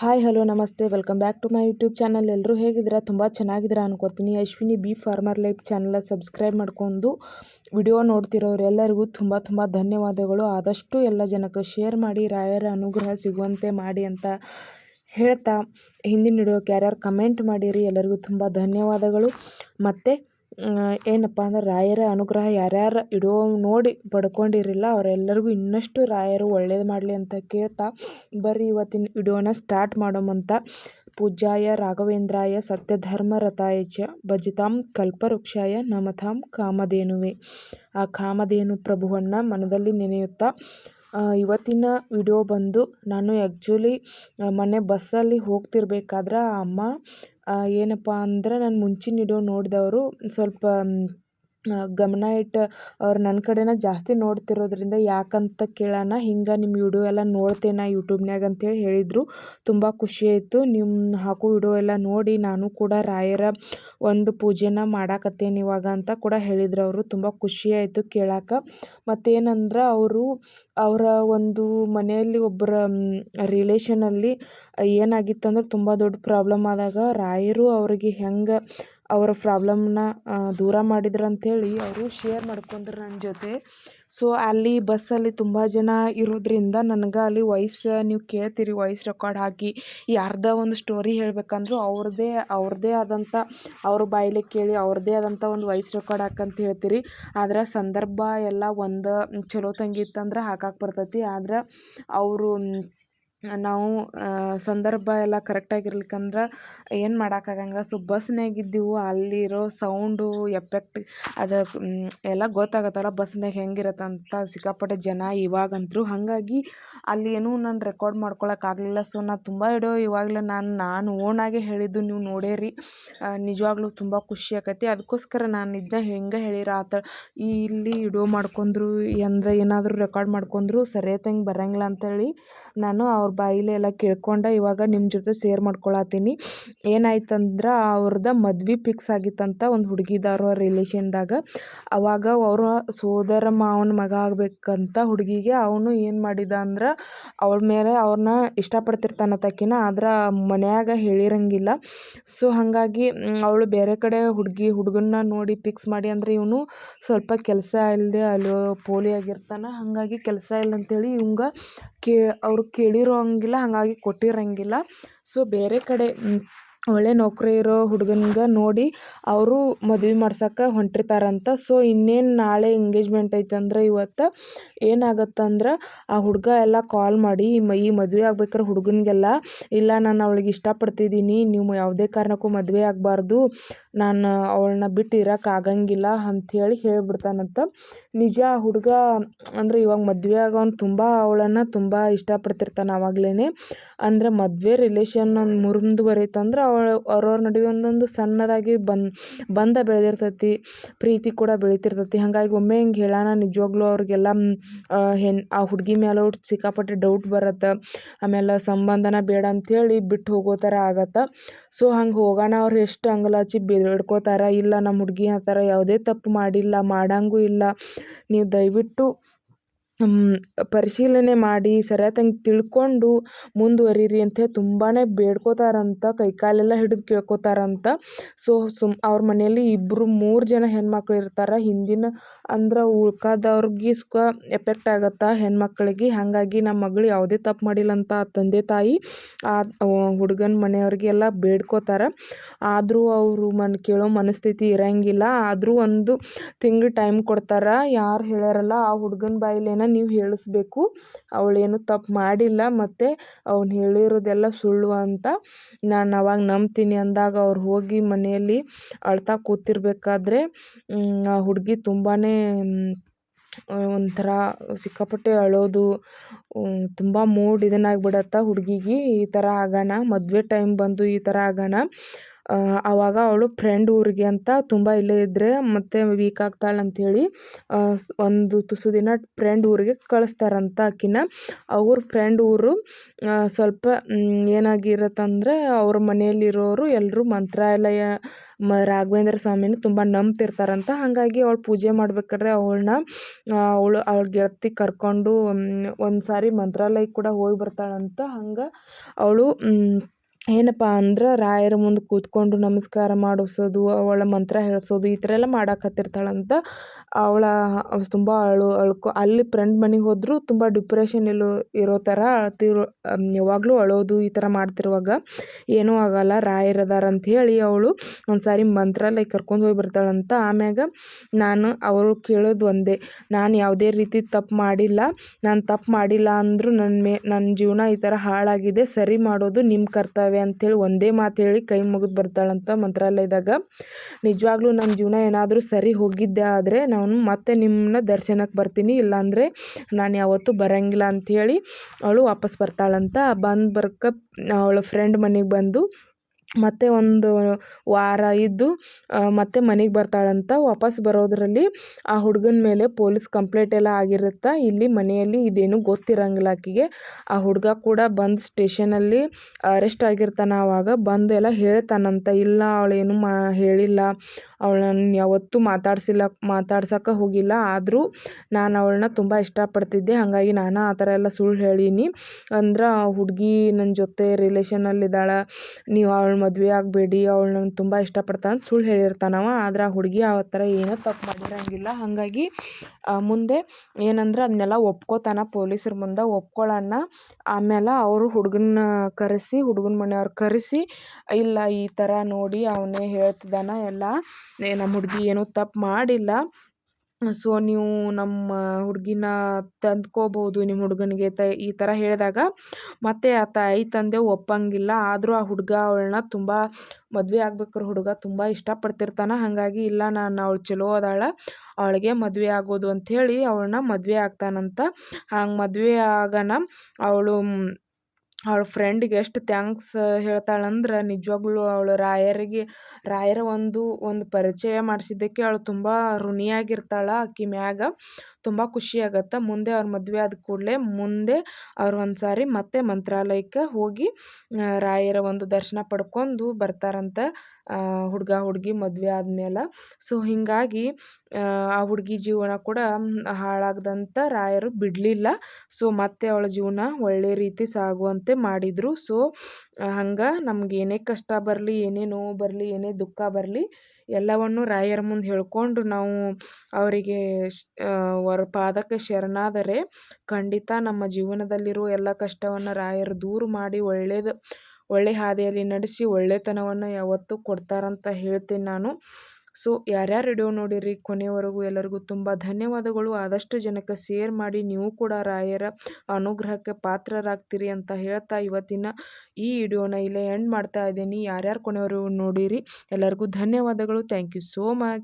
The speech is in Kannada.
ಹಾಯ್, ಹಲೋ, ನಮಸ್ತೆ. Welcome back to my YouTube channel. ಎಲ್ಲರೂ ಹೇಗಿದ್ದೀರಾ? ತುಂಬ ಚೆನ್ನಾಗಿದ್ದೀರಾ ಅನ್ಕೋತೀನಿ. Ashwini B farmer life channel subscribe ಮಾಡ್ಕೊಂಡು ವಿಡಿಯೋ ನೋಡ್ತಿರೋರೆಲ್ಲರಿಗೂ ತುಂಬ ತುಂಬ ಧನ್ಯವಾದಗಳು. ಆದಷ್ಟು ಎಲ್ಲ ಜನಕ್ಕೆ ಶೇರ್ ಮಾಡಿ, ರಾಯರ ಅನುಗ್ರಹ ಸಿಗುವಂತೆ ಮಾಡಿ ಅಂತ ಹೇಳ್ತಾ ಹಿಂದಿನ ವಿಡಿಯೋಕ್ಕೆ ಯಾರ್ಯಾರು ಕಮೆಂಟ್ ಮಾಡಿರಿ, ಎಲ್ಲರಿಗೂ ತುಂಬ ಧನ್ಯವಾದಗಳು. ಮತ್ತು ಏನಪ್ಪ ಅಂದ್ರೆ ರಾಯರ ಅನುಗ್ರಹ ಯಾರ್ಯಾರು ಇಡೋ ನೋಡಿ ಪಡ್ಕೊಂಡಿರಿಲ್ಲ ಅವರೆಲ್ಲರಿಗೂ ಇನ್ನಷ್ಟು ರಾಯರು ಒಳ್ಳೇದು ಮಾಡಲಿ ಅಂತ ಕೇಳ್ತಾ ಬರ್ರಿ ಇವತ್ತಿನ ವಿಡಿಯೋನ ಸ್ಟಾರ್ಟ್ ಮಾಡೋಮಂತ ಪೂಜಾಯ ರಾಘವೇಂದ್ರಾಯ ಸತ್ಯಧರ್ಮರಥಾಯ ಚ ಭಜಿತಾಂ ಕಲ್ಪವೃಕ್ಷಾಯ ನಮತಾಂ ಕಾಮಧೇನುವೆ. ಆ ಕಾಮಧೇನು ಪ್ರಭುವನ್ನು ಮನದಲ್ಲಿ ನೆನೆಯುತ್ತಾ ಇವತ್ತಿನ ವಿಡಿಯೋ ಬಂದು ನಾನು ಆ್ಯಕ್ಚುಲಿ ಮೊನ್ನೆ ಬಸ್ಸಲ್ಲಿ ಹೋಗ್ತಿರ್ಬೇಕಾದ್ರೆ ಅಮ್ಮ ಏನಪ್ಪ ಅಂದ್ರೆ ನಾನು ಮುಂಚಿನ ವೀಡಿಯೋ ನೋಡಿದವರು ಸ್ವಲ್ಪ ಗಮನ ಇಟ್ಟು ಅವ್ರು ನನ್ನ ಕಡೆನ ಜಾಸ್ತಿ ನೋಡ್ತಿರೋದ್ರಿಂದ ಯಾಕಂತ ಕೇಳೋಣ ಹಿಂಗೆ ನಿಮ್ಮ ವಿಡಿಯೋ ಎಲ್ಲ ನೋಡ್ತೇನೆ ಯೂಟ್ಯೂಬ್ನ್ಯಾಗ ಅಂತೇಳಿ ಹೇಳಿದರು. ತುಂಬ ಖುಷಿ ಆಯಿತು. ನಿಮ್ಮ ಹಾಕೋ ವಿಡಿಯೋ ಎಲ್ಲ ನೋಡಿ ನಾನು ಕೂಡ ರಾಯರ ಒಂದು ಪೂಜೆನ ಮಾಡಾಕತ್ತೇನೆ ಇವಾಗ ಅಂತ ಕೂಡ ಹೇಳಿದ್ರು ಅವರು. ತುಂಬ ಖುಷಿ ಆಯಿತು ಕೇಳಾಕ. ಮತ್ತೇನಂದ್ರೆ ಅವರು ಅವರ ಒಂದು ಮನೆಯಲ್ಲಿ ಒಬ್ಬರ ರಿಲೇಷನಲ್ಲಿ ಏನಾಗಿತ್ತಂದ್ರೆ ತುಂಬ ದೊಡ್ಡ ಪ್ರಾಬ್ಲಮ್ ಆದಾಗ ರಾಯರು ಅವರಿಗೆ ಹೆಂಗೆ ಅವರ ಪ್ರಾಬ್ಲಮ್ನ ದೂರ ಮಾಡಿದ್ರು ಅಂಥೇಳಿ ಅವರು ಶೇರ್ ಮಾಡ್ಕೊಂಡ್ರು ನನ್ನ ಜೊತೆ. ಸೊ ಅಲ್ಲಿ ಬಸ್ಸಲ್ಲಿ ತುಂಬ ಜನ ಇರೋದ್ರಿಂದ ನನಗೆ ಅಲ್ಲಿ ವಾಯ್ಸ್ ನೀವು ಕೇಳ್ತೀರಿ ವಾಯ್ಸ್ ರೆಕಾರ್ಡ್ ಹಾಕಿ, ಯಾರ್ದೇ ಒಂದು ಸ್ಟೋರಿ ಹೇಳ್ಬೇಕಂದ್ರೂ ಅವ್ರದ್ದೇ ಅವ್ರದ್ದೇ ಆದಂಥ ಅವ್ರ ಬಾಯಲ್ಲಿ ಕೇಳಿ ಅವ್ರದ್ದೇ ಆದಂಥ ಒಂದು ವಾಯ್ಸ್ ರೆಕಾರ್ಡ್ ಹಾಕಂತ ಹೇಳ್ತೀರಿ. ಆದ್ರೆ ಸಂದರ್ಭ ಎಲ್ಲ ಒಂದು, ಚಲೋ ತಂಗಿತ್ತಂದ್ರೆ ಹಾಕಕ್ಕೆ ಬರ್ತೈತಿ. ಆದ್ರೆ ಅವರು ನಾವು ಸಂದರ್ಭ ಎಲ್ಲ ಕರೆಕ್ಟಾಗಿರ್ಲಿಕ್ಕಂದ್ರೆ ಏನು ಮಾಡೋಕ್ಕಾಗಂಗಿಲ್ಲ ಸೊ ಬಸ್ನಾಗ ಇದ್ದೀವಿ, ಅಲ್ಲಿರೋ ಸೌಂಡು ಎಫೆಕ್ಟ್ ಅದು ಎಲ್ಲ ಗೊತ್ತಾಗತ್ತಲ್ಲ ಬಸ್ನಾಗ ಅಂತ ಸಿಕ್ಕಾಪಟ್ಟೆ ಜನ ಇವಾಗಂತೂ ಹಾಗಾಗಿ ಅಲ್ಲಿ ಏನೂ ನಾನು ರೆಕಾರ್ಡ್ ಮಾಡ್ಕೊಳಕ್ಕಾಗಲಿಲ್ಲ ಸೊ ನಾನು ತುಂಬ ಇಡೋ ಇವಾಗಲೇ ನಾನು ನಾನು ಓನಾಗೆ ಹೇಳಿದ್ದು ನೀವು ನೋಡೇರಿ ನಿಜವಾಗ್ಲೂ ತುಂಬ ಖುಷಿ ಆಕೈತಿ. ಅದಕ್ಕೋಸ್ಕರ ನಾನು ಇದನ್ನ ಹೆಂಗೆ ಹೇಳಿರ ಆತ, ಇಲ್ಲಿ ಇಡೋ ಮಾಡ್ಕೊಂಡ್ರು ಅಂದರೆ ಏನಾದರೂ ರೆಕಾರ್ಡ್ ಮಾಡ್ಕೊಂಡ್ರು ಸರಿಯಾದಂಗೆ ಬರೋಂಗಿಲ್ಲ ಅಂತೇಳಿ ನಾನು ಅವ್ರ ಬಾಯಿಲೆ ಎಲ್ಲ ಕೇಳ್ಕೊಂಡು ಇವಾಗ ನಿಮ್ಮ ಜೊತೆ ಸೇರ್ ಮಾಡ್ಕೊಳತ್ತೀನಿ. ಏನಾಯ್ತಂದ್ರೆ ಅವ್ರದ್ದು ಮದ್ವೆ ಫಿಕ್ಸ್ ಆಗಿತ್ತಂತ ಒಂದು ಹುಡುಗಿದಾರು ರಿಲೇಷನ್ದಾಗ ಅವಾಗ ಅವರ ಸೋದರ ಮಾವನ ಮಗ ಆಗಬೇಕಂತ ಹುಡುಗಿಗೆ ಅವನು ಏನು ಮಾಡಿದ ಅಂದ್ರೆ ಅವಳ ಮೇಲೆ ಅವ್ರನ್ನ ಇಷ್ಟಪಡ್ತಿರ್ತಾನತ್ತಾಕಿನ ಆದ್ರೆ ಮನ್ಯಾಗ ಹೇಳಿರಂಗಿಲ್ಲ. ಸೊ ಹಾಗಾಗಿ ಅವಳು ಬೇರೆ ಕಡೆ ಹುಡುಗಿ ಹುಡುಗನ್ನ ನೋಡಿ ಫಿಕ್ಸ್ ಮಾಡಿ ಅಂದರೆ ಇವನು ಸ್ವಲ್ಪ ಕೆಲಸ ಇಲ್ಲದೆ ಅಲ್ಲಿ ಪೋಲಿ ಆಗಿರ್ತಾನೆ. ಹಾಗಾಗಿ ಕೆಲಸ ಇಲ್ಲ ಅಂತೇಳಿ ಇವಂಗ ಕೇ, ಅವ್ರು ಕೇಳಿರೋಂಗಿಲ್ಲ ಹಾಗಾಗಿ ಕೊಟ್ಟಿರಂಗಿಲ್ಲ. ಸೊ ಬೇರೆ ಕಡೆ ಒಳ್ಳೆ ನೌಕರಿ ಇರೋ ಹುಡುಗನ್ಗೆ ನೋಡಿ ಅವರು ಮದುವೆ ಮಾಡ್ಸಕ್ಕೆ ಹೊಂಟಿರ್ತಾರಂತ. ಸೊ ಇನ್ನೇನು ನಾಳೆ ಎಂಗೇಜ್ಮೆಂಟ್ ಐತಂದ್ರೆ ಇವತ್ತು ಏನಾಗತ್ತಂದ್ರೆ ಆ ಹುಡುಗ ಎಲ್ಲ ಕಾಲ್ ಮಾಡಿ ಈ ಮದುವೆ ಆಗ್ಬೇಕಾರೆ ಹುಡುಗನಿಗೆಲ್ಲ. ಇಲ್ಲ, ನಾನು ಅವಳಿಗೆ ಇಷ್ಟಪಡ್ತಿದ್ದೀನಿ ನೀವು ಯಾವುದೇ ಕಾರಣಕ್ಕೂ ಮದುವೆ ಆಗಬಾರ್ದು. ನಾನು ಅವಳನ್ನ ಬಿಟ್ಟು ಇರಕ್ಕೆ ಆಗಂಗಿಲ್ಲ ಅಂಥೇಳಿ ಹೇಳ್ಬಿಡ್ತಾನಂತ. ನಿಜ ಹುಡುಗ, ಅಂದರೆ ಇವಾಗ ಮದುವೆ ಆಗೋನು ತುಂಬ ಅವಳನ್ನು ತುಂಬ ಇಷ್ಟಪಡ್ತಿರ್ತಾನೆ ಆವಾಗಲೇ ಅಂದರೆ ಮದುವೆ ರಿಲೇಷನ್ ಒಂದು ಬರೀತಂದ್ರೆ ಅವಳು, ಅವ್ರವ್ರ ನಡುವೆ ಒಂದೊಂದು ಸಣ್ಣದಾಗಿ ಬಂದ್, ಬಂದ ಬೆಳೆದಿರ್ತೈತಿ, ಪ್ರೀತಿ ಕೂಡ ಬೆಳೀತಿರ್ತೈತಿ. ಹಾಗಾಗಿ ಒಮ್ಮೆ ಹಿಂಗೆ ಹೇಳೋಣ, ನಿಜವಾಗ್ಲೂ ಅವ್ರಿಗೆಲ್ಲ ಹೆಣ್ಣು ಆ ಹುಡುಗಿ ಮೇಲೆ ಸಿಕ್ಕಾಪಟ್ಟೆ ಡೌಟ್ ಬರುತ್ತೆ. ಆಮೇಲೆ ಸಂಬಂಧನ ಬೇಡ ಅಂಥೇಳಿ ಬಿಟ್ಟು ಹೋಗೋ ಥರ ಆಗತ್ತೆ. ಸೊ ಹಂಗೆ ಹೋಗೋಣ, ಅವ್ರು ಎಷ್ಟು ಅಂಗಲಾಚಿ ಬೇಡ್ಕೋತಾರೆ ಇಲ್ಲ ನಮ್ಮ ಹುಡುಗಿ ಆ ಥರ ಯಾವುದೇ ತಪ್ಪು ಮಾಡಿಲ್ಲ ಮಾಡಂಗೂ ಇಲ್ಲ. ನೀವು ದಯವಿಟ್ಟು ಪರಿಶೀಲನೆ ಮಾಡಿ ಸರಿಯಾದಂಗೆ ತಿಳ್ಕೊಂಡು ಮುಂದುವರೀರಿ ಹೇಳಿ ತುಂಬಾ ಬೇಡ್ಕೋತಾರಂತ, ಕೈಕಾಲೆಲ್ಲ ಹಿಡಿದು ಕೇಳ್ಕೊತಾರಂತ. ಸೊ ಸುಮ್ ಅವ್ರ ಮನೆಯಲ್ಲಿ ಇಬ್ಬರು ಮೂರು ಜನ ಹೆಣ್ಮಕ್ಳು ಇರ್ತಾರೆ. ಹಿಂದಿನ ಅಂದ್ರೆ ಉಳ್ಕಾದವ್ರಿಗೆ ಸುಖ ಎಫೆಕ್ಟ್ ಆಗತ್ತೆ ಹೆಣ್ಮಕ್ಳಿಗೆ? ಹಾಗಾಗಿ ನಮ್ಮ ಮಗಳು ಯಾವುದೇ ತಪ್ಪು ಮಾಡಿಲ್ಲ ಅಂತ ತಂದೆ ತಾಯಿ, ಆ ಹುಡುಗನ ಮನೆಯವ್ರಿಗೆಲ್ಲ ಬೇಡ್ಕೋತಾರೆ. ಆದರೂ ಅವರು ಮನ್, ಕೇಳೋ ಮನಸ್ಥಿತಿ ಇರಂಗಿಲ್ಲ. ಆದರೂ ಒಂದು ತಿಂಗ್ಳು ಟೈಮ್ ಕೊಡ್ತಾರೆ. ಯಾರು ಹೇಳ್ಯಾರಲ್ಲ, ಆ ಹುಡುಗನ ಬಾಯಿಲೇನ ನೀವು ಹೇಳಿಸ್ಬೇಕು. ಅವಳೇನು ತಪ್ಪು ಮಾಡಿಲ್ಲ, ಮತ್ತು ಅವ್ನು ಹೇಳಿರೋದೆಲ್ಲ ಸುಳ್ಳು ಅಂತ ನಾನು ಅವಾಗ ನಂಬ್ತೀನಿ ಅಂದಾಗ ಅವ್ರು ಹೋಗಿ ಮನೆಯಲ್ಲಿ ಅಳ್ತಾ ಕೂತಿರ್ಬೇಕಾದ್ರೆ ಆ ಹುಡುಗಿ ತುಂಬಾ ಒಂಥರ ಸಿಕ್ಕಾಪಟ್ಟೆ ಅಳೋದು ತುಂಬ ಮೂಡ್ ಇದನ್ನಾಗ್ಬಿಡತ್ತೆ ಹುಡುಗಿಗೆ. ಈ ಥರ ಆಗೋಣ, ಮದುವೆ ಟೈಮ್ ಬಂದು ಈ ಥರ ಆಗೋಣ. ಆವಾಗ ಅವಳು ಫ್ರೆಂಡ್ ಊರಿಗೆ ಅಂತ ತುಂಬ ಇಲ್ಲೇ ಇದ್ದರೆ ಮತ್ತೆ ವೀಕ್ ಆಗ್ತಾಳೆ ಅಂಥೇಳಿ ಒಂದು ತುಸು ದಿನ ಫ್ರೆಂಡ್ ಊರಿಗೆ ಕಳಿಸ್ತಾರಂತ ಆಕಿನ ಅವ್ರ ಫ್ರೆಂಡ್ ಊರು ಸ್ವಲ್ಪ ಏನಾಗಿರತ್ತಂದರೆ ಅವ್ರ ಮನೆಯಲ್ಲಿರೋರು ಎಲ್ಲರೂ ಮಂತ್ರಾಲಯ, ಮ, ರಾಘವೇಂದ್ರ ಸ್ವಾಮಿನ ತುಂಬ ನಂಬ್ತಿರ್ತಾರಂತ. ಹಾಗಾಗಿ ಅವಳು ಪೂಜೆ ಮಾಡ್ಬೇಕಾದ್ರೆ ಅವಳನ್ನ ಅವಳು, ಅವಳ ಗೆಳತಿ ಕರ್ಕೊಂಡು ಒಂದು ಸಾರಿ ಮಂತ್ರಾಲಯಕ್ಕೆ ಕೂಡ ಹೋಗಿ ಬರ್ತಾಳಂತ. ಹಂಗೆ ಅವಳು ಏನಪ್ಪ ಅಂದ್ರೆ ರಾಯರ ಮುಂದೆ ಕೂತ್ಕೊಂಡು ನಮಸ್ಕಾರ ಮಾಡಿಸೋದು, ಅವಳ ಮಂತ್ರ ಹೇಳಿಸೋದು, ಈ ಥರ ಎಲ್ಲ ಮಾಡಾಕತ್ತಿರ್ತಾಳಂತ ಅವಳ ತುಂಬ ಅಳು, ಅಳ್ಕೊ, ಅಲ್ಲಿ ಫ್ರೆಂಡ್ ಮನೆಗೆ ಹೋದರೂ ತುಂಬ ಡಿಪ್ರೆಷನ್ ಇರೋ ಥರ ಅಳ್ತಿರೋ ಯಾವಾಗಲೂ ಅಳೋದು ಈ ಥರ ಮಾಡ್ತಿರುವಾಗ ಏನೂ ಆಗಲ್ಲ ರಾಯರು ಅದಾರ ಹೇಳಿ ಅವಳು ಒಂದು ಸಾರಿ ಮಂತ್ರಾಲಯಕ್ಕೆ ಕರ್ಕೊಂಡು ಹೋಗಿ ಬರ್ತಾಳಂತ ಆಮ್ಯಾಗ ನಾನು ಅವರು ಕೇಳೋದು ಒಂದೇ, ನಾನು ಯಾವುದೇ ರೀತಿ ತಪ್ಪು ಮಾಡಿಲ್ಲ, ನಾನು ತಪ್ಪು ಮಾಡಿಲ್ಲ ಅಂದರೂ ನನ್ನ ಮೇ ನನ್ನ ಜೀವನ ಈ ಥರ ಹಾಳಾಗಿದೆ, ಸರಿ ಮಾಡೋದು ನಿಮ್ಮ ಕರ್ತವ್ಯ ಅಂಥೇಳಿ ಒಂದೇ ಮಾತು ಹೇಳಿ ಕೈ ಮುಗಿದು ಬರ್ತಾಳಂತ ಮಂತ್ರಾಲಯದಾಗ. ನಿಜವಾಗ್ಲೂ ನಮ್ಮ ಜೀವನ ಏನಾದರೂ ಸರಿ ಹೋಗಿದ್ದೆ ಆದರೆ ನಾನು ಮತ್ತೆ ನಿಮ್ಮನ್ನ ದರ್ಶನಕ್ಕೆ ಬರ್ತೀನಿ, ಇಲ್ಲಾಂದರೆ ನಾನು ಯಾವತ್ತೂ ಬರೋಂಗಿಲ್ಲ ಅಂಥೇಳಿ ಅವಳು ವಾಪಸ್ ಬರ್ತಾಳಂತ. ಬಂದು ಬರ್ಕ ಅವಳ ಫ್ರೆಂಡ್ ಮನೆಗೆ ಬಂದು ಮತ್ತೆ ಒಂದು ವಾರ ಇದ್ದು ಮತ್ತೆ ಮನೆಗೆ ಬರ್ತಾಳಂತ ವಾಪಸ್ ಬರೋದರಲ್ಲಿ ಆ ಹುಡುಗನ ಮೇಲೆ ಪೊಲೀಸ್ ಕಂಪ್ಲೇಂಟ್ ಎಲ್ಲ ಆಗಿರುತ್ತೆ, ಇಲ್ಲಿ ಮನೆಯಲ್ಲಿ ಇದೇನು ಗೊತ್ತಿರಂಗಿಲ್ಲ ಆಕಿಗೆ. ಆ ಹುಡುಗ ಕೂಡ ಬಂದು ಸ್ಟೇಷನಲ್ಲಿ ಅರೆಸ್ಟ್ ಆಗಿರ್ತಾನೆ ಆವಾಗ ಬಂದು ಎಲ್ಲ ಹೇಳ್ತಾನಂತ. ಇಲ್ಲ, ಅವಳೇನು ಮಾ, ಹೇಳಿಲ್ಲ. ಅವಳನ್ನು ಯಾವತ್ತೂ ಮಾತಾಡಿಸಿಲ್ಲ ಮಾತಾಡ್ಸೋಕ್ಕೆ ಹೋಗಿಲ್ಲ. ಆದರೂ ನಾನು ಅವಳನ್ನ ತುಂಬ ಇಷ್ಟಪಡ್ತಿದ್ದೆ. ಹಾಗಾಗಿ ನಾನು ಆ ಥರ ಎಲ್ಲ ಸುಳ್ಳು ಹೇಳೀನಿ. ಅಂದ್ರೆ ಹುಡುಗಿ ನನ್ನ ಜೊತೆ ರಿಲೇಷನಲ್ಲಿದ್ದಾಳೆ ನೀವು ಅವಳ ಮದುವೆ ಆಗಬೇಡಿ, ಅವಳು ನಂಗೆ ತುಂಬ ಇಷ್ಟಪಡ್ತಾಳೆ ಅಂತ ಸುಳ್ಳು ಹೇಳಿರ್ತಾನವ. ಆದ್ರೆ ಆ ಹುಡುಗಿ ಆ ಥರ ಏನೂ ತಪ್ಪು ಮಾಡಿರಂಗಿಲ್ಲ. ಹಾಗಾಗಿ ಮುಂದೆ ಏನಂದ್ರೆ ಅದನ್ನೆಲ್ಲ ಒಪ್ಕೋತಾನೆ ಪೊಲೀಸ್ರ ಮುಂದೆ ಒಪ್ಕೊಳ್ಳೋಣ ಆಮೇಲೆ ಅವರು ಹುಡುಗನ ಕರೆಸಿ, ಹುಡುಗನ ಮನೆಯವ್ರು ಕರೆಸಿ, ಇಲ್ಲ ಈ ಥರ ನೋಡಿ ಅವನೇ ಹೇಳ್ತಿದ್ದಾನೆ, ಎಲ್ಲ ನಮ್ಮ ಹುಡುಗಿ ಏನೂ ತಪ್ಪು ಮಾಡಿಲ್ಲ. ಸೊ ನೀವು ನಮ್ಮ ಹುಡುಗಿನ ತಂದ್ಕೋಬೋದು, ನಿಮ್ಮ ಹುಡುಗನಿಗೆ ತ, ಈ ಥರ ಹೇಳಿದಾಗ, ಮತ್ತೆ ಆ ತಾಯಿ ತಂದೆ ಒಪ್ಪಂಗಿಲ್ಲ, ಆದರೂ ಆ ಹುಡುಗ ಅವಳನ್ನ ತುಂಬ ಮದುವೆ ಆಗ್ಬೇಕಾರೆ ಹುಡುಗ ತುಂಬ ಇಷ್ಟಪಡ್ತಿರ್ತಾನೆ, ಹಾಗಾಗಿ ಇಲ್ಲ ನಾನು ಅವಳು ಚಲೋ ಅದಾಳ, ಅವಳಿಗೆ ಮದುವೆ ಆಗೋದು ಅಂಥೇಳಿ ಅವಳನ್ನ ಮದುವೆ ಆಗ್ತಾನಂತ, ಹಂಗೆ ಮದುವೆ ಆಗನ, ಅವಳು ಅವಳ ಫ್ರೆಂಡಿಗೆ ಎಷ್ಟು ಥ್ಯಾಂಕ್ಸ್ ಹೇಳ್ತಾಳಂದ್ರೆ ನಿಜವಾಗ್ಲೂ ಅವಳು ರಾಯರಿಗೆ, ರಾಯರ ಒಂದು ಒಂದು ಪರಿಚಯ ಮಾಡಿಸಿದ್ದಕ್ಕೆ ಅವಳು ತುಂಬ ಋಣಿಯಾಗಿರ್ತಾಳೆ. ಆಕಿ ಮ್ಯಾಗ ತುಂಬ ಖುಷಿ ಆಗತ್ತೆ. ಮುಂದೆ ಅವ್ರ ಮದುವೆ ಆದ ಕೂಡಲೇ ಮುಂದೆ ಅವ್ರು ಒಂದು ಸಾರಿ ಮತ್ತೆ ಮಂತ್ರಾಲಯಕ್ಕೆ ಹೋಗಿ ರಾಯರ ಒಂದು ದರ್ಶನ ಪಡ್ಕೊಂಡು ಬರ್ತಾರಂತೆ ಹುಡುಗ, ಹುಡುಗಿ ಮದುವೆ ಆದಮೇಲೆ. ಸೊ ಹೀಗಾಗಿ, ಆ ಹುಡುಗಿ ಜೀವನ ಕೂಡ ಹಾಳಾಗದಂತ ರಾಯರು ಬಿಡಲಿಲ್ಲ. ಸೊ ಮತ್ತೆ ಅವಳ ಜೀವನ ಒಳ್ಳೆ ರೀತಿ ಸಾಗುವಂತೆ ಮಾಡಿದರು. ಸೊ ಹಂಗೆ ನಮ್ಗೆ ಏನೇ ಕಷ್ಟ ಬರಲಿ, ಏನೇ ನೋವು ಬರಲಿ, ಏನೇ ದುಃಖ ಬರಲಿ, ಎಲ್ಲವನ್ನು ರಾಯರ ಮುಂದೆ ಹೇಳ್ಕೊಂಡು ನಾವು ಅವರಿಗೆ ಅವರ ಪಾದಕ್ಕೆ ಶರಣಾದರೆ ಖಂಡಿತ ನಮ್ಮ ಜೀವನದಲ್ಲಿರುವ ಎಲ್ಲ ಕಷ್ಟವನ್ನು ರಾಯರು ದೂರ ಮಾಡಿ ಒಳ್ಳೆಯದು ಒಳ್ಳೆ ಹಾದಿಯಲ್ಲಿ ನಡೆಸಿ ಒಳ್ಳೆತನವನ್ನು ಯಾವತ್ತೂ ಕೊಡ್ತಾರಂತ ಹೇಳ್ತೀನಿ ನಾನು. ಸೊ ಯಾರ್ಯಾರು ವಿಡಿಯೋ ನೋಡಿರಿ ಕೊನೆಯವರೆಗೂ ಎಲ್ಲರಿಗೂ ತುಂಬ ಧನ್ಯವಾದಗಳು. ಆದಷ್ಟು ಜನಕ್ಕೆ ಶೇರ್ ಮಾಡಿ ನೀವು ಕೂಡ ರಾಯರ ಅನುಗ್ರಹಕ್ಕೆ ಪಾತ್ರರಾಗ್ತೀರಿ ಅಂತ ಹೇಳ್ತಾ ಇವತ್ತಿನ ಈ ವಿಡಿಯೋನ ಇಲ್ಲೇ ಎಂಡ್ ಮಾಡ್ತಾ ಇದ್ದೀನಿ. ಯಾರ್ಯಾರು ಕೊನೆಯವರೆಗೂ ನೋಡಿರಿ, ಎಲ್ಲರಿಗೂ ಧನ್ಯವಾದಗಳು. Thank you so much